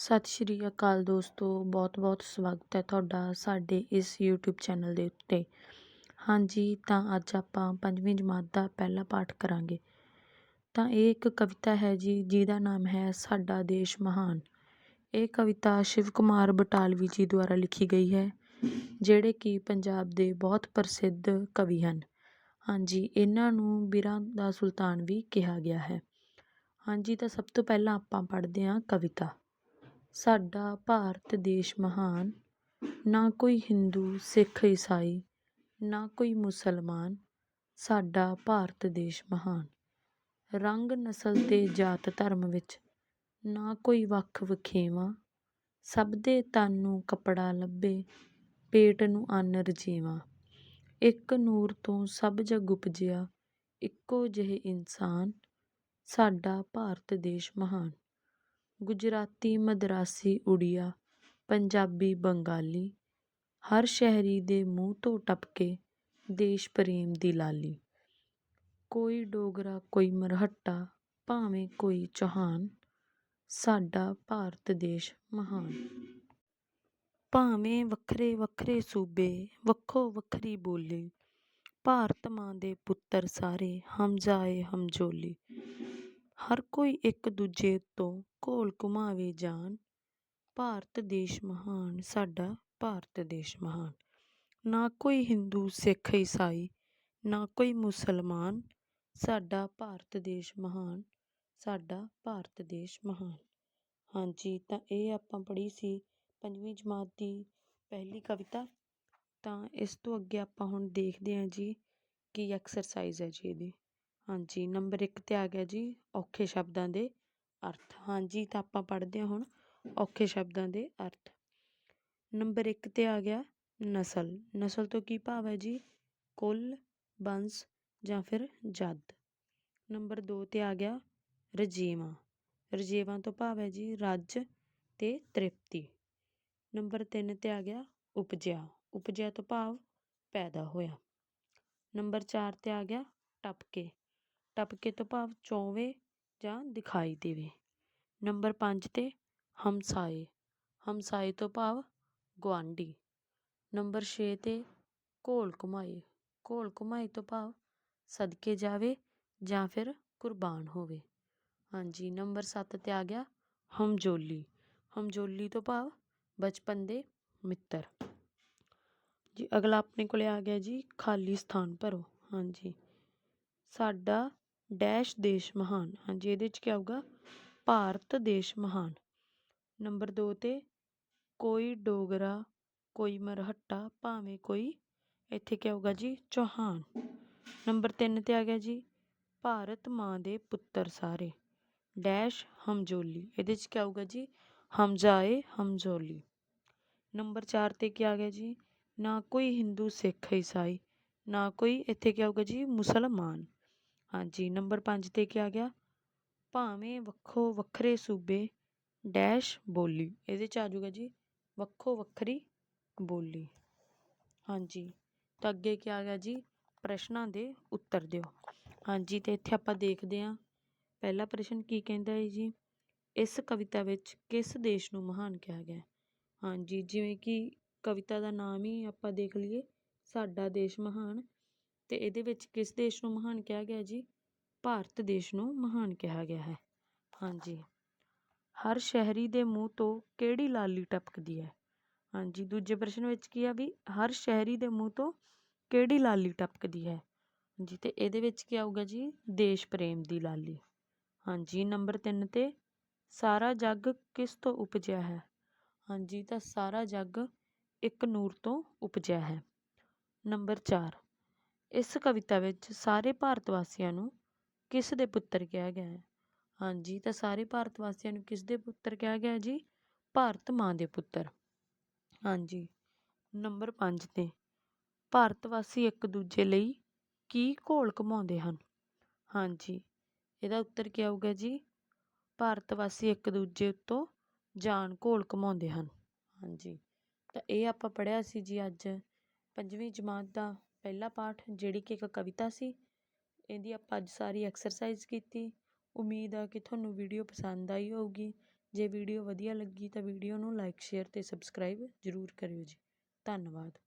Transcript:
ਸਤਿ ਸ਼੍ਰੀ ਅਕਾਲ ਦੋਸਤੋ, ਬਹੁਤ-ਬਹੁਤ ਸਵਾਗਤ ਹੈ ਤੁਹਾਡਾ ਸਾਡੇ ਇਸ YouTube ਚੈਨਲ ਦੇ ਉੱਤੇ। ਹਾਂਜੀ, ਤਾਂ ਅੱਜ ਆਪਾਂ ਪੰਜਵੀਂ ਜਮਾਤ ਦਾ ਪਹਿਲਾ ਪਾਠ ਕਰਾਂਗੇ। ਤਾਂ ਇਹ ਇੱਕ ਕਵਿਤਾ ਹੈ ਜੀ, ਜਿਹਦਾ ਨਾਮ ਹੈ ਸਾਡਾ ਦੇਸ਼ ਮਹਾਨ ਇਹ ਕਵਿਤਾ ਸ਼ਿਵ ਕੁਮਾਰ ਬਟਾਲਵੀ ਜੀ ਦੁਆਰਾ ਲਿਖੀ ਗਈ ਹੈ, ਜਿਹੜੇ ਕਿ ਪੰਜਾਬ ਦੇ ਬਹੁਤ ਪ੍ਰਸਿੱਧ ਕਵੀ ਹਨ। ਹਾਂਜੀ, ਇਹਨਾਂ ਨੂੰ ਬਿਰਾਂ ਦਾ ਸੁਲਤਾਨ ਵੀ ਕਿਹਾ ਗਿਆ ਹੈ। ਹਾਂਜੀ, ਤਾਂ ਸਭ ਤੋਂ ਪਹਿਲਾਂ ਆਪਾਂ ਪੜ੍ਹਦੇ ਹਾਂ ਕਵਿਤਾ। ਸਾਡਾ ਭਾਰਤ ਦੇਸ਼ ਮਹਾਨ। ਨਾ ਕੋਈ ਹਿੰਦੂ, ਸਿੱਖ, ਈਸਾਈ, ਨਾ ਕੋਈ ਮੁਸਲਮਾਨ, ਸਾਡਾ ਭਾਰਤ ਦੇਸ਼ ਮਹਾਨ। ਰੰਗ, ਨਸਲ ਅਤੇ ਜਾਤ ਧਰਮ ਵਿੱਚ ਨਾ ਕੋਈ ਵੱਖ ਵਖੇਵਾਂ। ਸਭ ਦੇ ਤਨ ਨੂੰ ਕੱਪੜਾ ਲੱਭੇ, ਪੇਟ ਨੂੰ ਅੰਨ ਰਜੇਵਾ। ਇੱਕ ਨੂਰ ਤੋਂ ਸਭ ਜਗ ਉਪਜਿਆ, ਇੱਕੋ ਜਿਹੇ ਇਨਸਾਨ, ਸਾਡਾ ਭਾਰਤ ਦੇਸ਼ ਮਹਾਨ। ਗੁਜਰਾਤੀ ਮਦਰਾਸੀ ਉੜੀਆ, ਪੰਜਾਬੀ ਬੰਗਾਲੀ, ਹਰ ਸ਼ਹਿਰੀ ਦੇ ਮੂੰਹ ਤੋਂ ਟਪਕੇ ਦੇਸ਼ ਪ੍ਰੇਮ ਦੀ ਲਾਲੀ। ਕੋਈ ਡੋਗਰਾ, ਕੋਈ ਮਰਹੱਟਾ, ਭਾਵੇਂ ਕੋਈ ਚੌਹਾਨ, ਸਾਡਾ ਭਾਰਤ ਦੇਸ਼ ਮਹਾਨ। ਭਾਵੇਂ ਵੱਖਰੇ ਵੱਖਰੇ ਸੂਬੇ, ਵੱਖੋ ਵੱਖਰੀ ਬੋਲੀ, ਭਾਰਤ ਮਾਂ ਦੇ ਪੁੱਤਰ ਸਾਰੇ ਹਮਜਾਏ ਹਮਜੋਲੀ ਹਰ ਕੋਈ ਇੱਕ ਦੂਜੇ ਤੋਂ ਘੋਲ ਘੁਮਾਵੇ ਜਾਣ ਭਾਰਤ ਦੇਸ਼ ਮਹਾਨ, ਸਾਡਾ ਭਾਰਤ ਦੇਸ਼ ਮਹਾਨ। ਨਾ ਕੋਈ ਹਿੰਦੂ, ਸਿੱਖ, ਈਸਾਈ, ਨਾ ਕੋਈ ਮੁਸਲਮਾਨ, ਸਾਡਾ ਭਾਰਤ ਦੇਸ਼ ਮਹਾਨ, ਸਾਡਾ ਭਾਰਤ ਦੇਸ਼ ਮਹਾਨ। ਹਾਂਜੀ, ਤਾਂ ਇਹ ਆਪਾਂ ਪੜ੍ਹੀ ਸੀ ਪੰਜਵੀਂ ਜਮਾਤ ਦੀ ਪਹਿਲੀ ਕਵਿਤਾ। ਤਾਂ ਇਸ ਤੋਂ ਅੱਗੇ ਆਪਾਂ ਹੁਣ ਦੇਖਦੇ ਹਾਂ ਜੀ, ਕੀ ਐਕਸਰਸਾਈਜ਼ ਹੈ ਜੀ ਇਹਦੀ। ਹਾਂਜੀ, ਨੰਬਰ ਇੱਕ ਤੇ ਆ ਗਿਆ ਜੀ ਔਖੇ ਸ਼ਬਦਾਂ ਦੇ ਅਰਥ। ਹਾਂਜੀ, ਤਾਂ ਆਪਾਂ ਪੜ੍ਹਦੇ ਹਾਂ ਹੁਣ ਔਖੇ ਸ਼ਬਦਾਂ ਦੇ ਅਰਥ। ਨੰਬਰ ਇੱਕ ਤੇ ਆ ਗਿਆ ਨਸਲ। ਨਸਲ ਤੋਂ ਕੀ ਭਾਵ ਹੈ ਜੀ? ਕੁੱਲ ਬੰਸ ਜਾਂ ਫਿਰ ਜਦ। ਨੰਬਰ 2 ਤੇ ਆ ਗਿਆ ਰਜੇਵਾ। ਰਜੇਵਾ ਤੋਂ ਭਾਵ ਹੈ ਜੀ ਰੱਜ ਤੇ ਤ੍ਰਿਪਤੀ। ਨੰਬਰ 3 ਤੇ ਆ ਗਿਆ ਉਪਜਿਆ। ਉਪਜਿਆ ਤੋਂ ਭਾਵ ਪੈਦਾ ਹੋਇਆ। ਨੰਬਰ 4 ਤੇ ਆ ਗਿਆ ਟਪਕੇ। ਟਪਕੇ ਤੋਂ ਭਾਵ ਚੌਵੇਂ ਜਾਂ ਦਿਖਾਈ ਦੇਵੇ। ਨੰਬਰ ਪੰਜ ਤੇ ਹਮਸਾਏ। ਹਮਸਾਏ ਤੋਂ ਭਾਵ ਗੁਆਂਢੀ। ਨੰਬਰ ਛੇ ਤੇ ਘੋਲ ਘੁਮਾਏ। ਘੋਲ ਘੁਮਾਏ ਤੋਂ ਭਾਵ ਸਦਕੇ ਜਾਵੇ ਜਾਂ ਫਿਰ ਕੁਰਬਾਨ ਹੋਵੇ। ਹਾਂਜੀ, ਨੰਬਰ ਸੱਤ ਤੇ ਆ ਗਿਆ ਹਮਜੋਲੀ ਹਮਜੋਲੀ ਤੋਂ ਭਾਵ ਬਚਪਨ ਦੇ ਮਿੱਤਰ। ਜੀ, ਅਗਲਾ ਆਪਣੇ ਕੋਲੇ ਆ ਗਿਆ ਜੀ, ਖਾਲੀ ਸਥਾਨ ਭਰੋ। ਹਾਂਜੀ। ਸਾਡਾ ਡੈਸ਼ ਦੇਸ਼ ਮਹਾਨ। ਹਾਂਜੀ, ਇਹਦੇ 'ਚ ਕਿਆ ਆਊਗਾ ਭਾਰਤ ਦੇਸ਼ ਮਹਾਨ। ਨੰਬਰ ਦੋ ਤੇ, ਕੋਈ ਡੋਗਰਾ, ਕੋਈ ਮਰਹੱਟਾ, ਭਾਵੇਂ ਕੋਈ, ਇੱਥੇ ਕੀ ਆਊਗਾ ਜੀ? ਚੌਹਾਨ। ਨੰਬਰ ਤਿੰਨ ਤੇ ਆ ਗਿਆ ਜੀ, ਭਾਰਤ ਮਾਂ ਦੇ ਪੁੱਤਰ ਸਾਰੇ। ਡੈਸ਼ ਹਮਜੋਲੀ ਇਹਦੇ 'ਚ ਕੀ ਆਊਗਾ ਜੀ? ਹਮਜਾਏ ਹਮਜੋਲੀ ਨੰਬਰ 4 ਤੇ ਕੀ ਆ ਗਿਆ ਜੀ? ਨਾ ਕੋਈ ਹਿੰਦੂ ਸਿੱਖ ਈਸਾਈ, ਨਾ ਕੋਈ ਇੱਥੇ ਕੀ ਆਊਗਾ ਜੀ? ਮੁਸਲਮਾਨ। ਹਾਂਜੀ, ਨੰਬਰ 5 ਤੇ ਕੀ ਆ ਗਿਆ? ਭਾਵੇਂ ਵੱਖੋ ਵੱਖਰੇ ਸੂਬੇ ਡੈਸ਼ ਬੋਲੀ, ਇਹਦੇ 'ਚ ਆ ਜਾਊਗਾ ਜੀ, ਵੱਖੋ ਵੱਖਰੀ ਬੋਲੀ। ਹਾਂਜੀ, ਤਾਂ ਅੱਗੇ ਕੀ ਆ ਗਿਆ ਜੀ? ਪ੍ਰਸ਼ਨਾਂ ਦੇ ਉੱਤਰ ਦਿਓ। ਹਾਂਜੀ, ਤੇ ਇੱਥੇ ਆਪਾਂ ਦੇਖਦੇ ਹਾਂ, ਪਹਿਲਾ ਪ੍ਰਸ਼ਨ ਕੀ ਕਹਿੰਦਾ ਹੈ ਜੀ? ਇਸ ਕਵਿਤਾ ਵਿੱਚ ਕਿਸ ਦੇਸ਼ ਨੂੰ ਮਹਾਨ ਕਿਹਾ ਗਿਆ ਹਾਂਜੀ, ਜਿਵੇਂ ਕਿ ਕਵਿਤਾ ਦਾ ਨਾਮ ਹੀ ਆਪਾਂ ਦੇਖ ਲਈਏ, ਸਾਡਾ ਦੇਸ਼ ਮਹਾਨ ਤੇ ਇਹਦੇ ਵਿੱਚ ਕਿਸ ਦੇਸ਼ ਨੂੰ ਮਹਾਨ ਕਿਹਾ ਗਿਆ ਜੀ? ਭਾਰਤ ਦੇਸ਼ ਨੂੰ ਮਹਾਨ ਕਿਹਾ ਗਿਆ ਹੈ। ਹਾਂਜੀ। ਹਰ ਸ਼ਹਿਰੀ ਦੇ ਮੂੰਹ ਤੋਂ ਕਿਹੜੀ ਲਾਲੀ ਟਪਕਦੀ ਹੈ? ਹਾਂਜੀ, ਦੂਜੇ ਪ੍ਰਸ਼ਨ ਵਿੱਚ ਕੀ ਆ ਵੀ ਹਰ ਸ਼ਹਿਰੀ ਦੇ ਮੂੰਹ ਤੋਂ ਕਿਹੜੀ ਲਾਲੀ ਟਪਕਦੀ ਹੈ? ਜੀ ਤੇ ਇਹਦੇ ਵਿੱਚ ਕੀ ਆਊਗਾ ਜੀ? ਦੇਸ਼ ਪ੍ਰੇਮ ਦੀ ਲਾਲੀ। ਹਾਂਜੀ, ਨੰਬਰ 3 ਤੇ ਸਾਰਾ ਜੱਗ ਕਿਸ ਤੋਂ ਉਪਜਿਆ ਹੈ? ਹਾਂਜੀ, ਤਾਂ ਸਾਰਾ ਜੱਗ ਇੱਕ ਨੂਰ ਤੋਂ ਉਪਜਿਆ ਹੈ। ਨੰਬਰ 4 ਇਸ ਕਵਿਤਾ ਵਿੱਚ ਸਾਰੇ ਭਾਰਤ ਵਾਸੀਆਂ ਨੂੰ ਕਿਸ ਦੇ ਪੁੱਤਰ ਕਿਹਾ ਗਿਆ ਹੈ? ਹਾਂਜੀ, ਤਾਂ ਸਾਰੇ ਭਾਰਤ ਵਾਸੀਆਂ ਨੂੰ ਕਿਸ ਦੇ ਪੁੱਤਰ ਕਿਹਾ ਗਿਆ ਜੀ? ਭਾਰਤ ਮਾਂ ਦੇ ਪੁੱਤਰ। ਹਾਂਜੀ, ਨੰਬਰ 5 ਤੇ। ਭਾਰਤ ਵਾਸੀ ਇੱਕ ਦੂਜੇ ਲਈ ਕੀ ਘੋਲ ਘਮਾਉਂਦੇ ਹਨ? ਹਾਂਜੀ, ਇਹਦਾ ਉੱਤਰ ਕੀ ਆਊਗਾ ਜੀ? ਭਾਰਤ ਵਾਸੀ ਇੱਕ ਦੂਜੇ ਉੱਤੋਂ ਜਾਨ ਘੋਲ ਘਮਾਉਂਦੇ ਹਨ। ਹਾਂਜੀ, ਤਾਂ ਇਹ ਆਪਾਂ ਪੜ੍ਹਿਆ ਸੀ ਜੀ ਅੱਜ। ਪੰਜਵੀਂ ਜਮਾਤ ਦਾ ਪਹਿਲਾ ਪਾਠ, ਜਿਹੜੀ ਕਿ ਇੱਕ ਕਵਿਤਾ ਸੀ, ਇਹਦੀ ਆਪਾਂ ਅੱਜ ਸਾਰੀ ਐਕਸਰਸਾਈਜ਼ ਕੀਤੀ। ਉਮੀਦ ਆ ਕਿ ਤੁਹਾਨੂੰ ਵੀਡੀਓ ਪਸੰਦ ਆਈ ਹੋਊਗੀ। ਜੇ ਵੀਡੀਓ ਵਧੀਆ ਲੱਗੀ ਤਾਂ ਵੀਡੀਓ ਨੂੰ ਲਾਈਕ ਸ਼ੇਅਰ ਅਤੇ ਸਬਸਕ੍ਰਾਈਬ ਜ਼ਰੂਰ ਕਰਿਓ ਜੀ। ਧੰਨਵਾਦ।